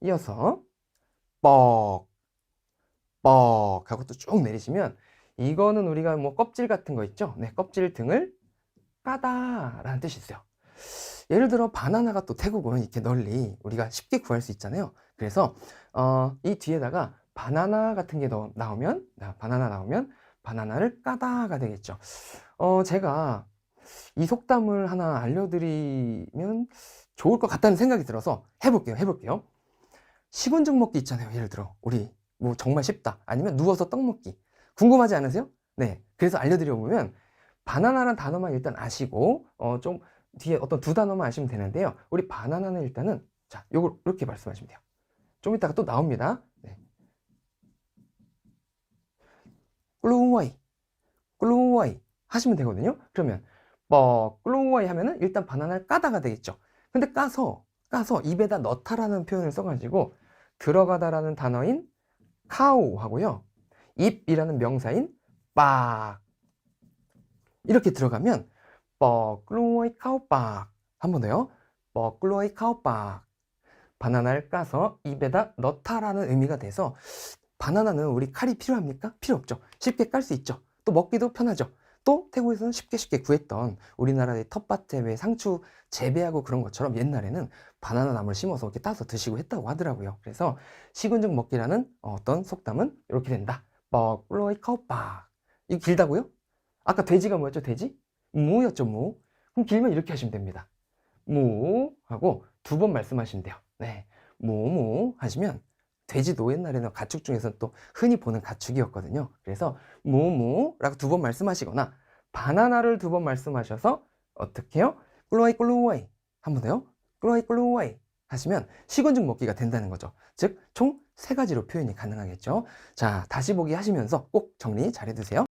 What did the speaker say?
이어서 뻑, 뻑 하고 또 쭉 내리시면 이거는 우리가 뭐 껍질 같은 거 있죠? 네, 껍질 등을 까다 라는 뜻이 있어요. 예를 들어 바나나가 또 태국은 이렇게 널리 우리가 쉽게 구할 수 있잖아요. 그래서 어, 이 뒤에다가 바나나 같은 게더 나오면 아, 바나나 나오면 바나나를 까다가 되겠죠. 어, 제가 이 속담을 하나 알려드리면 좋을 것 같다는 생각이 들어서 해볼게요. 해볼게요. 식은 죽 먹기 있잖아요. 예를 들어 우리 뭐 정말 쉽다. 아니면 누워서 떡 먹기. 궁금하지 않으세요? 네. 그래서 알려드려 보면 바나나라는 단어만 일단 아시고 어, 좀 뒤에 어떤 두 단어만 아시면 되는데요. 우리 바나나는 일단은 자, 요걸 이렇게 말씀하시면 돼요. 좀 이따가 또 나옵니다. 네. 꿀루와이, 꿀루와이 하시면 되거든요. 그러면 뭐 꿀루와이 하면은 일단 바나나를 까다가 되겠죠. 근데 까서 까서 입에다 넣다라는 표현을 써가지고 들어가다라는 단어인 카우 하고요. 입이라는 명사인 빡 이렇게 들어가면 뻐글로이 카우빡 한 번 더요. 뻐글로이 카우빡 바나나를 까서 입에다 넣다라는 의미가 돼서 바나나는 우리 칼이 필요합니까? 필요 없죠. 쉽게 깔 수 있죠. 또 먹기도 편하죠. 또 태국에서는 쉽게 쉽게 구했던 우리나라의 텃밭에 왜 상추 재배하고 그런 것처럼 옛날에는 바나나 나무를 심어서 이렇게 따서 드시고 했다고 하더라고요. 그래서 식은죽 먹기라는 어떤 속담은 이렇게 된다. 뻐글로이 카우빡 이거 길다고요? 아까 돼지가 뭐였죠? 돼지? 무였죠, 무. 그럼 길면 이렇게 하시면 됩니다. 무 하고 두 번 말씀하시면 돼요. 네. 무무 하시면 돼지도 옛날에는 가축 중에서 또 흔히 보는 가축이었거든요. 그래서 무무라고 두 번 말씀하시거나 바나나를 두 번 말씀하셔서 어떻게 해요? 꿀로와이 꿀로와이 한 번 더요. 꿀로와이 꿀로와이 하시면 식은죽 먹기가 된다는 거죠. 즉 총 세 가지로 표현이 가능하겠죠. 자, 다시 보기 하시면서 꼭 정리 잘 해두세요.